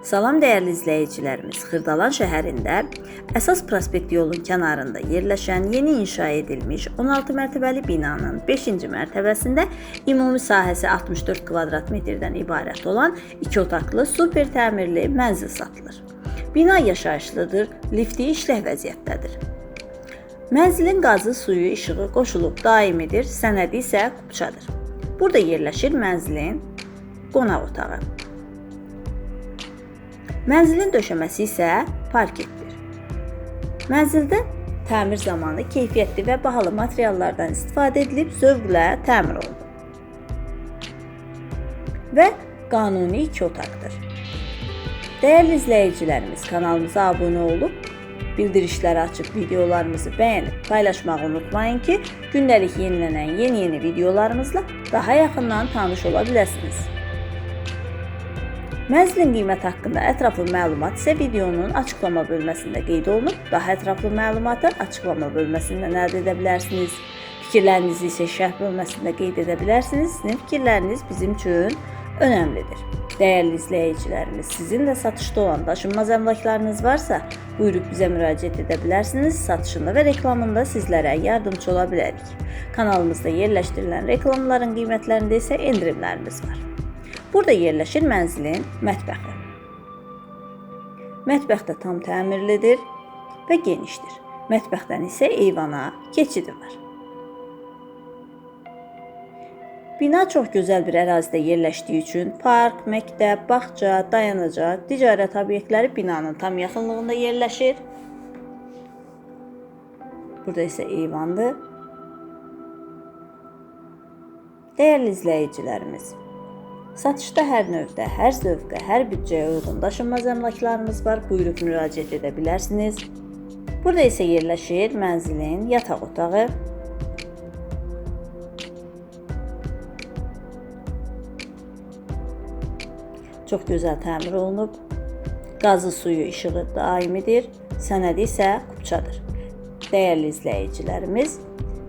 Salam dəyərli izləyicilərimiz, Xırdalan şəhərində əsas prospekt yolun kənarında yerləşən yeni inşa edilmiş 16 mərtəbəli binanın 5-ci mərtəbəsində ümumi sahəsi 64 kvadrat metrdən ibarət olan 2 otaqlı super təmirli mənzil satılır. Bina yaşayışlıdır, lifti işlək vəziyyətdədir. Mənzilin qazı, suyu, işığı qoşulub daimidir, sənədi isə kupçadır. Burada yerləşir mənzilin qonaq otağı. Mənzilin döşəməsi isə parketdir. Mənzildə təmir zamanı keyfiyyətli və bahalı materiallardan istifadə edilib zövqlə təmir olunub. Və qanuni 2 otaqdır. Dəyərli izləyicilərimiz, kanalımıza abunə olub bildirişləri açıb videolarımızı bəyənib paylaşmağı unutmayın ki, gündəlik yenilənən yeni-yeni videolarımızla daha yaxından tanış ola biləsiniz. Mənzilin qiyməti haqqında ətraflı məlumat isə videonun açıqlama bölməsində qeyd olunub. Daha ətraflı məlumatı açıqlama bölməsindən əldə edə bilərsiniz. Fikirlərinizi isə şərh bölməsində qeyd edə bilərsiniz. Sizin fikirləriniz bizim üçün önəmlidir. Dəyərli izləyicilərimiz, sizin də satışda olan daşınmaz əmlaklarınız varsa, buyurub bizə müraciət edə bilərsiniz. Satışında və reklamında sizlərə yardımçı ola bilərik. Kanalımızda yerləşdirilən reklamların qiymətlərində isə endirimlərimiz var. Burada yerləşir mənzilin mətbəxi. Mətbəx də tam təmirlidir və genişdir. Mətbəxdən isə eyvana keçidi var. Bina çox gözəl bir ərazidə yerləşdiyi üçün park, məktəb, bağça, dayanacaq, ticarət obyektləri binanın tam yaxınlığında yerləşir. Burada isə eyvandır. Dəyərli izləyicilərimiz, Satışda hər növdə, hər zövqə, hər büdcəyə uyğun daşınmaz əmlaklarımız var. Buyurub müraciət edə bilərsiniz. Burada isə yerləşir mənzilin yataq otağı. Çox gözəl təmir olunub. Qazı, suyu, işığı daimidir. Sənədi isə kupçadır. Dəyərli izləyicilərimiz,